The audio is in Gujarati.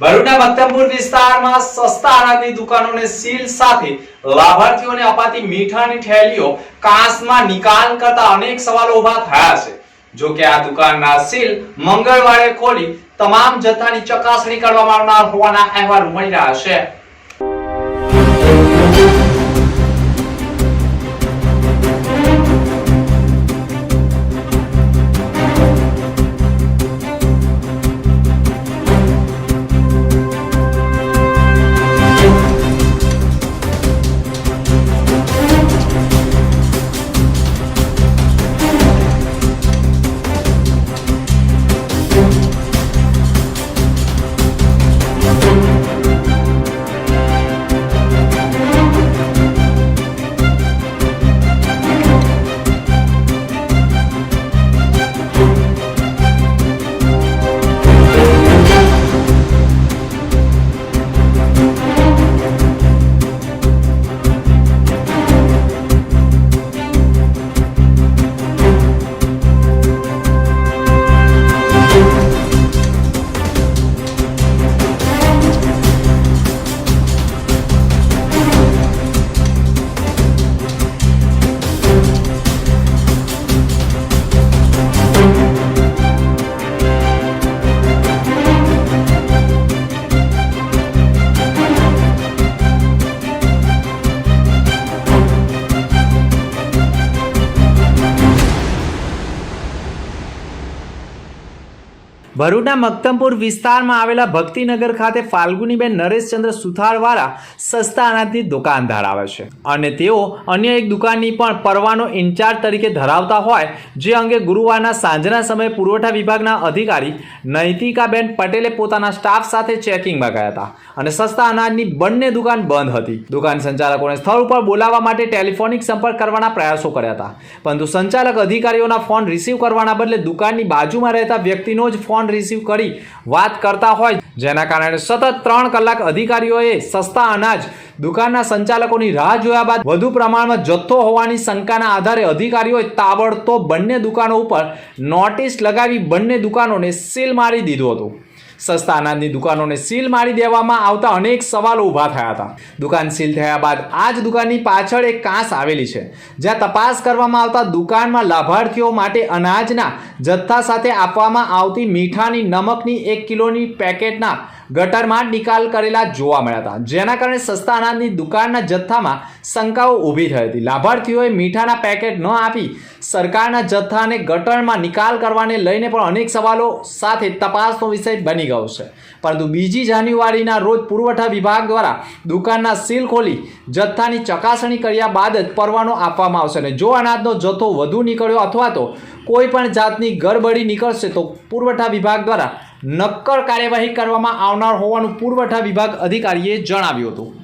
ભરૂચના મક્તમપુર વિસ્તારમાં સસ્તા અનાજની દુકાનોને સીલ સાથે લાભાર્થીઓને અપાતી મીઠાની થેલીઓ કાંસમાં નિકાલ કરતા અનેક સવાલો ઊભા થયા છે. જો કે આ દુકાનના સીલ મંગળવારે ખોલી તમામ જથ્થાની ચકાસણી કરવામાં આવનાર હોવાના અહેવાલ મળી રહ્યા છે. ભરૂચના મક્તમપુર વિસ્તારમાં આવેલા ભક્તિનગર ખાતે ફાલ્ગુનીબેન નરેશચંદ્ર સુથારવાળા સસ્તા અનાજની દુકાન ધરાવે છે. અને તેઓ અન્ય એક દુકાનની પણ પરવાનો ઇન્ચાર્જ તરીકે ધરાવતા હોય, જે અંગે ગુરુવારના સાંજના સમયે પુરવઠા વિભાગના અધિકારી નૈતિકાબેન પટેલે પોતાના સ્ટાફ સાથે ચેકિંગમાં ગયા હતા. અને સસ્તા અનાજની બંને દુકાન બંધ હતી. દુકાન સંચાલકોને સ્થળ ઉપર બોલાવવા માટે ટેલિફોનિક સંપર્ક કરવાના પ્રયાસો કર્યા હતા. પરંતુ સંચાલક અધિકારીઓના ફોન રિસીવ કરવાના બદલે દુકાનની બાજુમાં રહેતા વ્યક્તિનો જ ફોન રિસીવ કરી વાત કરતા હોય. જેના કારણે સતત ત્રણ કલાક અધિકારીઓએ સસ્તા અનાજ, દુકાનના સંચાલકોની રાહ જોયા બાદ વધુ પ્રમાણમાં જથ્થો હોવાની શંકાના આધારે અધિકારીઓએ તાબડતોબ બંને દુકાનો ઉપર નોટિસ લગાવી બંને દુકાનોને સીલ મારી દીધું હતું. સસ્તા અનાજની દુકાનોને સીલ મારી દેવામાં આવતા અનેક સવાલો ઊભા થયા હતા. દુકાન સીલ થયા બાદ આ જ દુકાનની પાછળ એક કાંસ આવેલી છે, જ્યાં તપાસ કરવામાં આવતા દુકાનમાં લાભાર્થીઓ માટે અનાજના જથ્થા સાથે આપવામાં આવતી મીઠાની નમકની એક કિલોની પેકેટના ગટરમાં નિકાલ કરેલા જોવા મળ્યા હતા. જેના કારણે સસ્તા અનાજની દુકાનના જથ્થામાં શંકાઓ ઊભી થઈ હતી. લાભાર્થીઓએ મીઠાના પેકેટ ન આપી સરકારના જથ્થાને ગટરમાં નિકાલ કરવાને લઈને પણ અનેક સવાલો સાથે તપાસનો વિષય બની ગયો છે. પરંતુ બીજી જાન્યુઆરીના રોજ પુરવઠા વિભાગ દ્વારા દુકાનના સીલ ખોલી જથ્થાની ચકાસણી કર્યા બાદ જ પરવાનો આપવામાં આવશે અને જો અનાજનો જથ્થો વધુ નીકળ્યો અથવા તો કોઈ પણ જાતની ગડબડી નીકળશે તો પુરવઠા વિભાગ દ્વારા નક્કર કાર્યવાહી કરવામાં આવનાર હોવાનું પુરવઠા વિભાગ અધિકારીએ જણાવ્યું હતું.